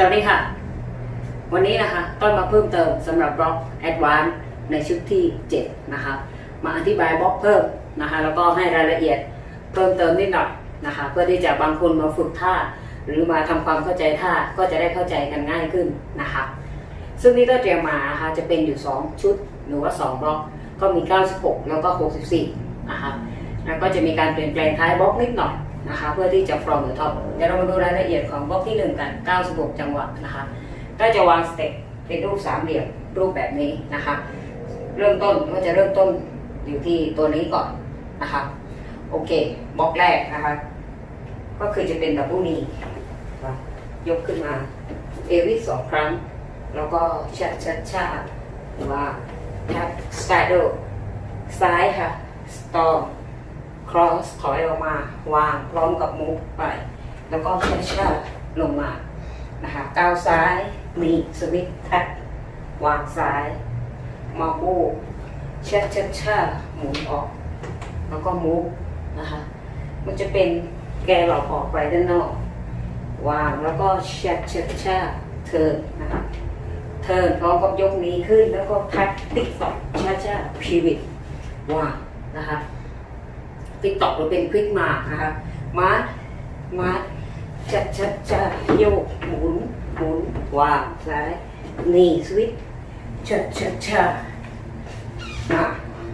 สวัสดีค่ะ วันนี้นะคะต้นมาเพิ่มเติมสำหรับบล็อก Advanced ในชุดที่ 7 นะคะ มาอธิบายบล็อกเพิ่มนะคะ แล้วก็ให้รายละเอียดเพิ่มเติมนิดหน่อยนะคะ เพื่อที่จะบางคนมาฝึกท่า หรือมาทำความเข้าใจท่าก็จะได้เข้าใจกันง่ายขึ้นนะคะ ซึ่งที่ต้นเตรียมมานะคะจะเป็นอยู่ 2 ชุดหรือว่า 2 บล็อก ก็มี 96 แล้วก็ 64 นะคะแล้วก็จะมีการเปลี่ยนแปลงท้ายบล็อกนิดหน่อย นะคะเพื่อที่จะ from the top เดี๋ยวเรามาดูรายละเอียดของบล็อกที่ 1 กัน 96 จังหวะนะคะก็จะวางสเต็ปเป็นรูปสามเหลี่ยมรูปแบบนี้นะคะ เริ่มต้นก็จะเริ่มต้นอยู่ที่ตัวนี้ก่อนนะคะโอเคบล็อกแรกนะคะก็คือจะเป็นดับเบิลนียกขึ้นมาเอวิสสองครั้ง แล้วก็ชาชาชาว่าแท็บสไตโดซ้ายค่ะสตอม ครอสถอยออกมาวางพร้อมกับมุกไป แล้วก็ช้าช้าๆลงมานะคะก้าวซ้ายมีสวิตแท็บวางซ้ายมาโบช้าช้าช้าหมุนออก แล้วก็มุกนะคะมันจะเป็นแกหลอกออกไปด้านนอกวางแล้วก็ช้าช้าช้าเทิร์นนะคะเทิร์นพร้อมกับยกนี้ขึ้นแล้วก็พัดติ๊กตอกช้าช้าๆพีวิตวางนะคะ ติ๊กตอกหรือเป็นควิกมาร์กนะคะมาร์มาร์จัดจัดจัดโยกหมุนหมุนวางซ้ายนี่สวิตช์ชัดชัดชัดมา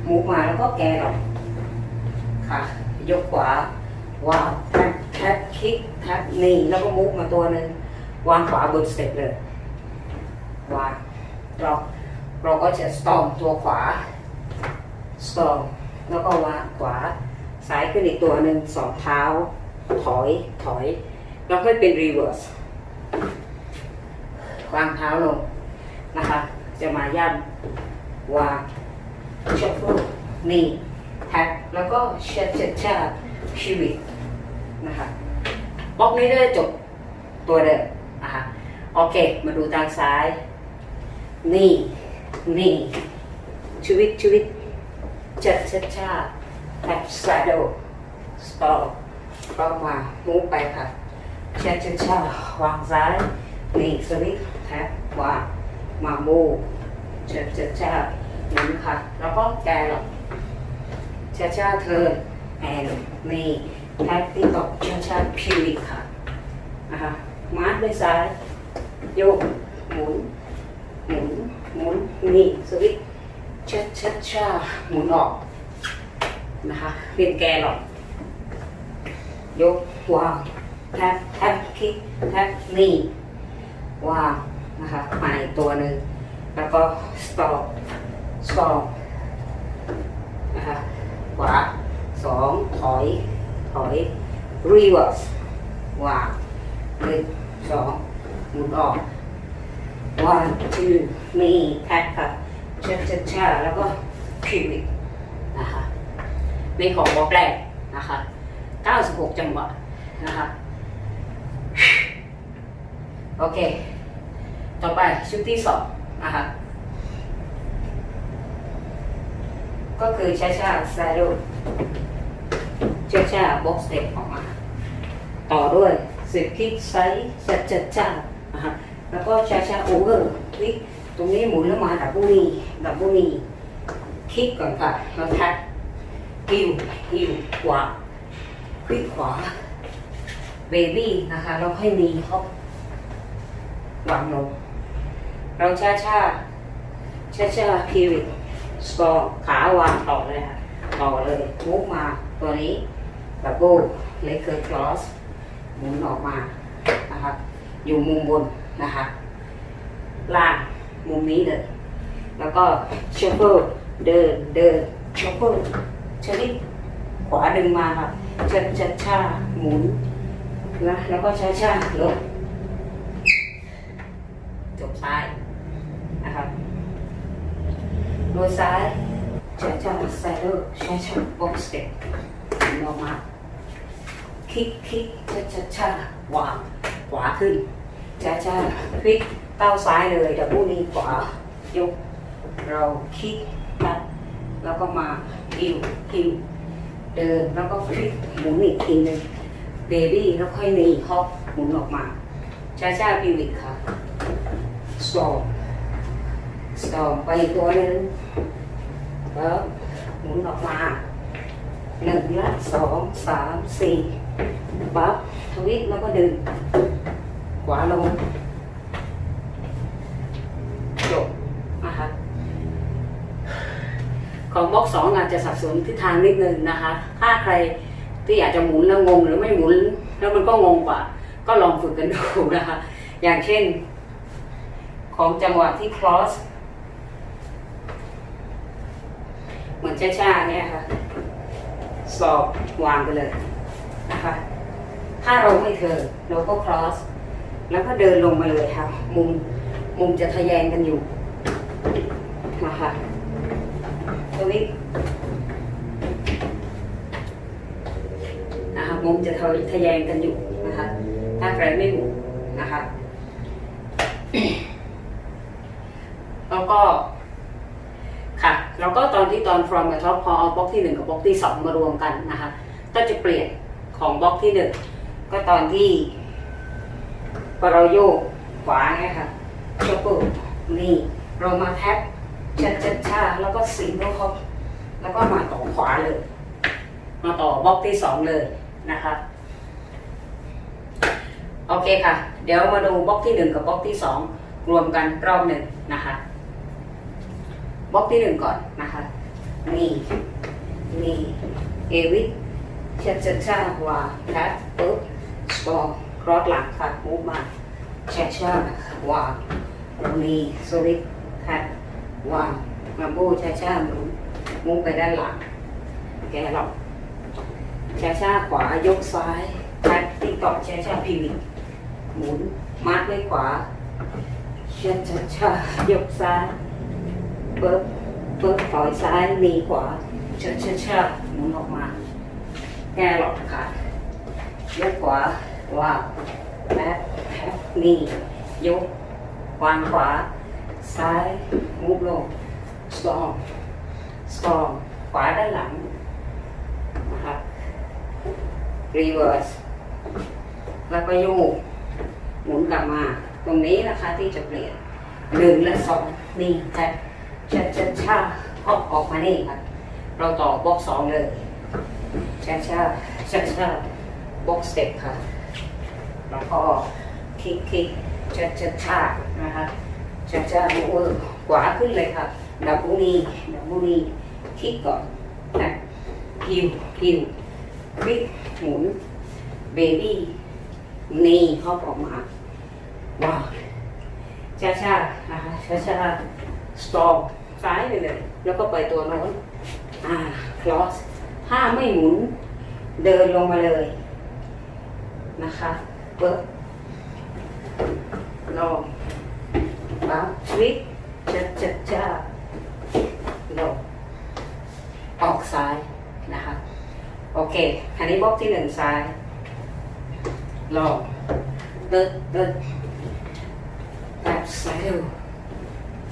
หมุนมาแล้วก็แกะออกค่ะ ยกขวาวางแท็บแท็บคลิกแท็บนี่แล้วก็มุกมาตัวหนึ่งวางขวาบนสเต็ปเลยวางเราเราก็จะสตอมตัวขวาสตอมแล้วก็วางขวา ซ้ายขึ้นอีกตัวหนึ่งสองเท้า ถอยถอย แล้วค่อยเป็นรีเวิร์สวางเท้าลงนะคะ จะมาย่ำวางชัฟเฟิลนี่แท็บแล้วก็เช็ดเช็ดชาชีวิตนะคะบล็อกนี้ได้จบตัวเดิมนะคะโอเค มาดูทางซ้าย นี่นี่ชีวิตชีวิตเช็ดเช็ดชา แท็บสไลด์สตอปก็มามูไปค่ะเช็ดเช็ดชาวางซ้ายนี่สวิตแท็บว่ามามูเช็ดเช็ดชาหมุนค่ะแล้วก็แกะหรอกเช็ดชาเธอแอนนี่แท็บที่ตกเช็ดชาพิวิค่ะนะคะมาร์ทด้วยซ้ายโยกหมุนหมุนหมุนนี่สวิตช์เช็ดเช็ดชาหมุนออก นะคะ เป็นแกหรอกยกวางแท็บแท็บคิกแท็บนี่วางนะคะมาอีกตัวหนึ่งแล้วก็สตอปสตอปนะคะขวาสองถอยถอยรีเวิร์สวางหนึ่งสองหมุนออกวางชื่อนี่แท็บค่ะเช็ดเช็ดชาแล้วก็พิวิตนะคะ ในของบล็อกแรกนะคะ 96 จังหวะนะคะ โอเค ต่อไปชุดที่สองนะคะ ก็คือช้าชาซาโดช้าชาบ็อกสเต็ปออกมา ต่อด้วยสิบคลิกไซส์จัดจัดจ้านะคะแล้วก็ช้าชาโอเวอร์คลิกตรงนี้หมุนแล้วมาดับบิลนีดับบิลนีคลิกก่อนค่ะแล้วแท็บ หิวหิวขวาคลิกขวาเบบี้นะคะ เราให้มีเขาวางลง เราช้าช้าช้าช้าพีวิดสกอร์ขาวางต่อเลยค่ะ ต่อเลยมุกมาตัวนี้ดับเบิลเลคเกอร์คลอสหมุนออกมานะคะอยู่มุมบนนะคะล่างมุมนี้เลยแล้วก็ชฟเฟิลเดินเดินชฟเฟิ ชนิดขวาดึงมาค่ะชัดชัดชาหมุนนะแล้วก็ช้าช้าลงจบซ้ายนะครับโดยซ้ายช้าช้าไซเดอร์ช้าช้าบ็อกสเต็ปลงมาคลิกคลิกช้าช้าชาขวาขวาขึ้นช้าช้าคลิกก้าซ้ายเลยดับบิลนีขวายกเราคลิกนะแล้วก็มา ฮิวฮิวเดินแล้วก็คลิกหมุนอีกทีหนึ่งเบบี้แล้วค่อยหนีฮอปหมุนออกมาช้าช้าพิวิตค่ะ stop stop ไปอีกตัวหนึ่งแล้วหมุนออกมาหนึ่งละสองสามสี่ปั๊บทวิตแล้วก็ดึงขวาลงจบนะคะ ของบล็อกสองอาจจะสับสนทิศทางนิดนึงนะคะ ถ้าใครที่อยากจะหมุนแล้วงงหรือไม่หมุน แล้วมันก็งงกว่า ก็ลองฝึกกันดูนะคะ อย่างเช่น ของจังหวะที่ cross เหมือนช้าๆเนี่ยค่ะ สอบวางไปเลยนะคะ ถ้าเราไม่เทิร์นเราก็ cross แล้วก็เดินลงมาเลยค่ะ มุมมุมจะทะแยงกันอยู่นะคะ ตรงนี้นะคะมุมจะทะทะแยงกันอยู่นะคะ ถ้าใครไม่หมุนนะคะแล้วก็ค่ะ แล้วก็ตอนที่ตอน from กับ top พอเอาบล็อกที่หนึ่งกับบล็อกที่สองมารวมกันนะคะ ก็จะเปลี่ยนของบล็อกที่หนึ่งก็ตอนที่พอเราโยกขวาไงค่ะโยกปุ๊บนี่เรามาแท็บ ชัดชัดชาแล้วก็สิงแล้วเขาแล้วก็มาต่อขวาเลย มาต่อบล็อกที่สองเลยนะคะโอเคค่ะ เดี๋ยวมาดูบล็อกที่หนึ่งกับบล็อกที่สองรวมกันรอบหนึ่งนะคะบล็อกที่หนึ่งก่อนนะคะนี่นี่เอวิทชัดชัดชาวาแพทปุ๊บสตอร์ครอสหลังค่ะมูฟมาชาชาวาโรนีสวิตแพท วางมาโบชาชาหมุนมูฟไปด้านหลังแกหรอกชาชาขวายกซ้ายแพทติ๊กตอกชาชาพีวิทหมุนมาร์กไว้ขวาชาชาชายกซ้ายเปึ๊บปึ๊บถอยซ้ายมีขวาชิดเชิดเชิดหมุนออกมา แกหลอดค่ะยกขวาว่างแป๊บแป๊บนี่ยกวางขวา ซ้ายมุกลงสตองสตองขวาด้านหลังนะครับรีเวิร์สแล้วก็โยกหมุนกลับมา ตรงนี้นะคะที่จะเปลี่ยนหนึ่งและสองนี่แท็บชัดชัดชาออกออกมานี่ครับเราต่อบล็อกสองเลยชัดชาชัดชาบล็อกสเต็ปค่ะ แล้วก็คลิกคลิกชัดชัดชานะคะ ชัดชาโอ้ยขวาขึ้นเลยครับดับบูนีดับบูนีคลิกก่อนนะฮิวฮิวคลิกหมุนเบบี้นี่เขาออกมาว้าวช้าชาๆนะคะช้าชาๆสตอปซ้ายไปเลย แล้วก็ไปตัวโน้นอ่าคลอสถ้าไม่หมุนเดินลงมาเลยนะคะเปิดลอง ปั๊บสวิตจัดจัดจ้าลงออกซ้ายนะคะ โอเค อันนี้บล็อกที่หนึ่งซ้าย ลงเดินเดินแบบซ้ายเร็ว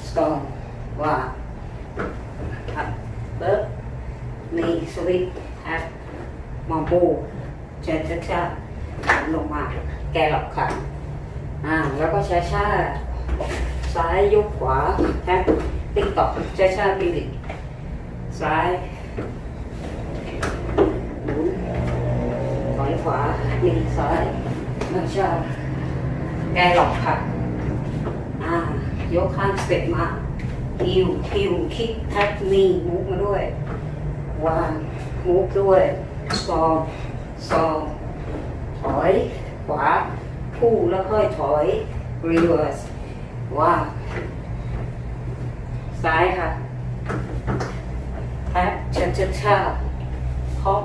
สตองว่าครับเบิร์ดมีสวิตแอปมอมโบเชนช้าช้าลงมา แกหลอกค่ะอ่า แล้วก็ช้าช้า ซ้ายยกขวาแอปติ๊กตอกช้าช้าปีดิซ้ายหมุนถอยขวานี่ซ้ายมาช้าแกหลอกค่ะอ่ายกข้างสเต็ปมาฮิวฮิวคิกแท็กนี่มูฟมาด้วยวางมูฟด้วยสตอมสตอมถอย ขวาพู่แล้วค่อยถอยรีเวิร์ส วาซ้ายค่ะแท็กชัชัดชาฮอป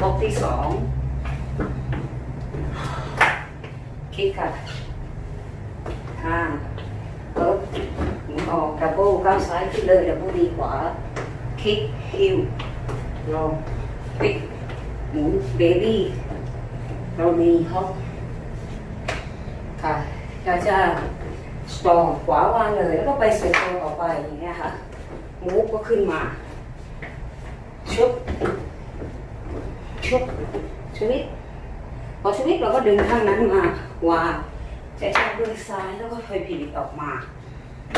ฮอปที่สองคิกค่ะห้าเอิบหมุนออกดับเบิลก้าวซ้ายขึ้นเลยดับเบิลดีขวาคิกฮิวลงปิกหมุนเบบี้เรามีฮอปค่ะช้าช้า สตอร์ขวาวางเลย แล้วก็ไปเสร็จตัวต่อไปอย่างเงี้ยค่ะมูฟก็ขึ้นมาชุบชุบชวิตพอชวิตเราก็ดึงข้างนั้นมาวางใช้ช่องมือซ้ายแล้วก็ค่อยผลิตออกมา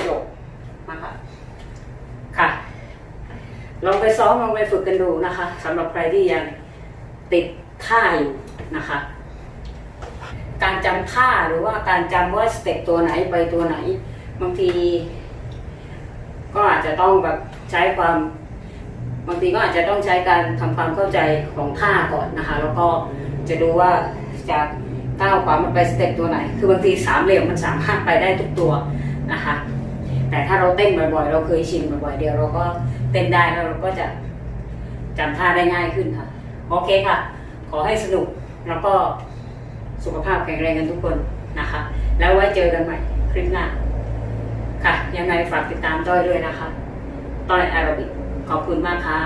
โยกนะคะค่ะลองไปซ้อมลองไปฝึกกันดูนะคะสำหรับใครที่ยังติดท่าอยู่นะคะ การจำท่าหรือว่าการจำว่าสเต็ปตัวไหนไปตัวไหน บางที ก็อาจจะต้องแบบใช้ความ บางทีก็อาจจะต้องใช้การทำความเข้าใจของท่าก่อนนะคะ แล้วก็จะดูว่าจะก้าวความมันไปสเต็ปตัวไหน คือบางทีสามเหลี่ยมมันสามารถไปได้ทุกตัวนะคะ แต่ถ้าเราเต้นบ่อยๆ เราเคยชินบ่อยๆ เดียวเราก็เต้นได้แล้วเราก็จะจำท่าได้ง่ายขึ้นค่ะ โอเคค่ะ ขอให้สนุกแล้วก็ สุขภาพแข็งแรงกันทุกคนนะคะ แล้วไว้เจอกันใหม่คลิปหน้า ค่ะ ยังไงฝากติดตามต้อยด้วยนะคะ ต้อยอารบิกขอบคุณมากค่ะ